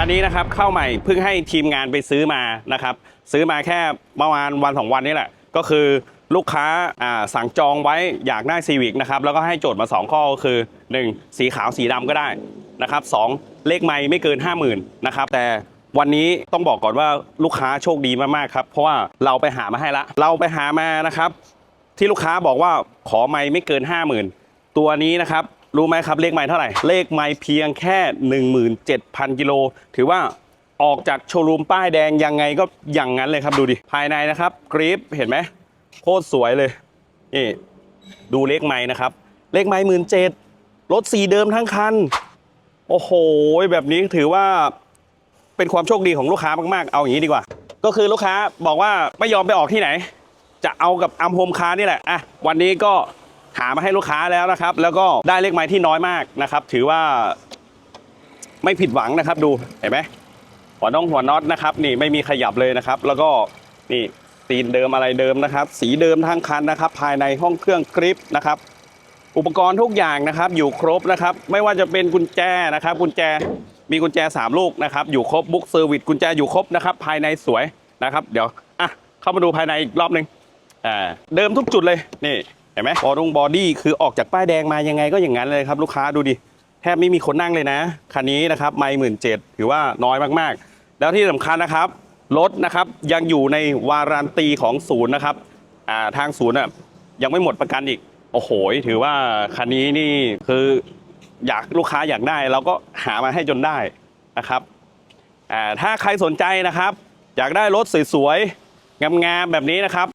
คันนี้นะครับเข้าใหม่เพิ่งให้ทีมงานไปซื้อมานะครับ ซื้อมาแค่ประมาณวันสองวันนี้แหละ ก็คือลูกค้าสั่งจองไว้อยากได้ซีวิกนะครับแล้วก็ให้โจทย์มา 2 ข้อก็คือ 1 สีขาวสีดำก็ได้นะครับสองเลขไม่ไม่เกิน 50,000นะครับแต่วันนี้ต้องบอกก่อนว่าลูกค้าโชคดีมากๆครับ เพราะว่าเราไปหามาให้ละ เราไปหามานะครับ ที่ลูกค้าบอกว่าขอไม่ไม่เกิน 50,000 ตัวนี้นะครับ รู้ไหมครับเลขไม่เท่าไหร่ เลขไม่เพียงแค่ 17,000 กิโล ถือว่าออกจากโชว์รูมป้ายแดงยังไงก็อย่างนั้นเลยครับดูดิ ภายในนะครับกรีปเห็นไหมโคตรสวยเลยนี่ดูเลขไม่นะครับ เลขไม่หมื่นเจ็ดรถสีเดิมทั้งคัน โอ้โห แบบนี้ถือว่าเป็นความโชคดีของลูกค้ามาก ๆ เอาอย่างนี้ดีกว่า ก็คือลูกค้าบอกว่าไม่ยอมไปออกที่ไหน จะเอากับอัมโฮมคาร์นี่แหละอะวันนี้ก็ หามาให้ลูกค้าแล้วนะครับ แล้วก็ได้เลขไม้ที่น้อยมากนะครับ ถือว่าไม่ผิดหวังนะครับ ดูเห็นไหมหัวน้องหัวน็อตนะครับ นี่ไม่มีขยับเลยนะครับ แล้วก็นี่ตีนเดิมอะไรเดิมนะครับ สีเดิมทั้งคันนะครับ ภายในห้องเครื่องกริปนะครับ อุปกรณ์ทุกอย่างนะครับ อยู่ครบนะครับ ไม่ว่าจะเป็นกุญแจนะครับ กุญแจมีกุญแจ 3 ลูกนะครับ อยู่ครบบุ๊กเซอร์วิสกุญแจอยู่ครบนะครับ ภายในสวยนะครับ เดี๋ยวอะเข้ามาดูภายในอีกรอบหนึ่งอ่าเดิมทุกจุดเลยนี่ ห็นไหมบอดงบอดี้คือออกจากป้ายแดงมายังไงก็อย่างนั้นเลยครับลูกค้าดูดิแทบไม่มีคนนั่งเลยนะคันนี้นะครับไม่หมื่นเจ็ดถือว่าน้อยมากๆ แล้วที่สำคัญนะครับรถนะครับยังอยู่ในวารันตีของศูนย์นะครับอ่าทางศูนย์อะยังไม่หมดประกันอีก โอ้โห ถือว่าคันนี้นี่คืออยากลูกค้าอยากได้เราก็หามาให้จนได้นะครับอ่าถ้าใครสนใจนะครับ อยากได้รถสวยๆ งามๆแบบนี้นะครับ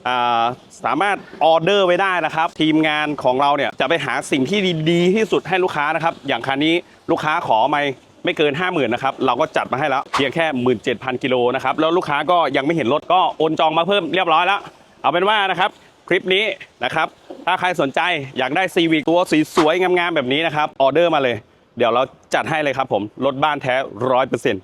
สามารถออเดอร์ไว้ได้นะครับ ทีมงานของเราเนี่ยจะไปหาสิ่งที่ดีๆที่สุดให้ลูกค้านะครับ อย่างคันนี้ลูกค้าขอไม่ไม่เกิน 50,000นะครับเราก็จัดมาให้แล้วเพียงแค่ 17,000กิโลนะครับแล้วลูกค้าก็ยังไม่เห็นรถก็โอนจองมาเพิ่มเรียบร้อยแล้ว เอาเป็นว่านะครับคลิปนี้นะครับถ้าใครสนใจอยากได้ซีวิตัวสีสวยงามๆแบบนี้นะครับออเดอร์มาเลย เดี๋ยวเราจัดให้เลยครับผมรถบ้านแท้ร้อยเปอร์เซ็นต์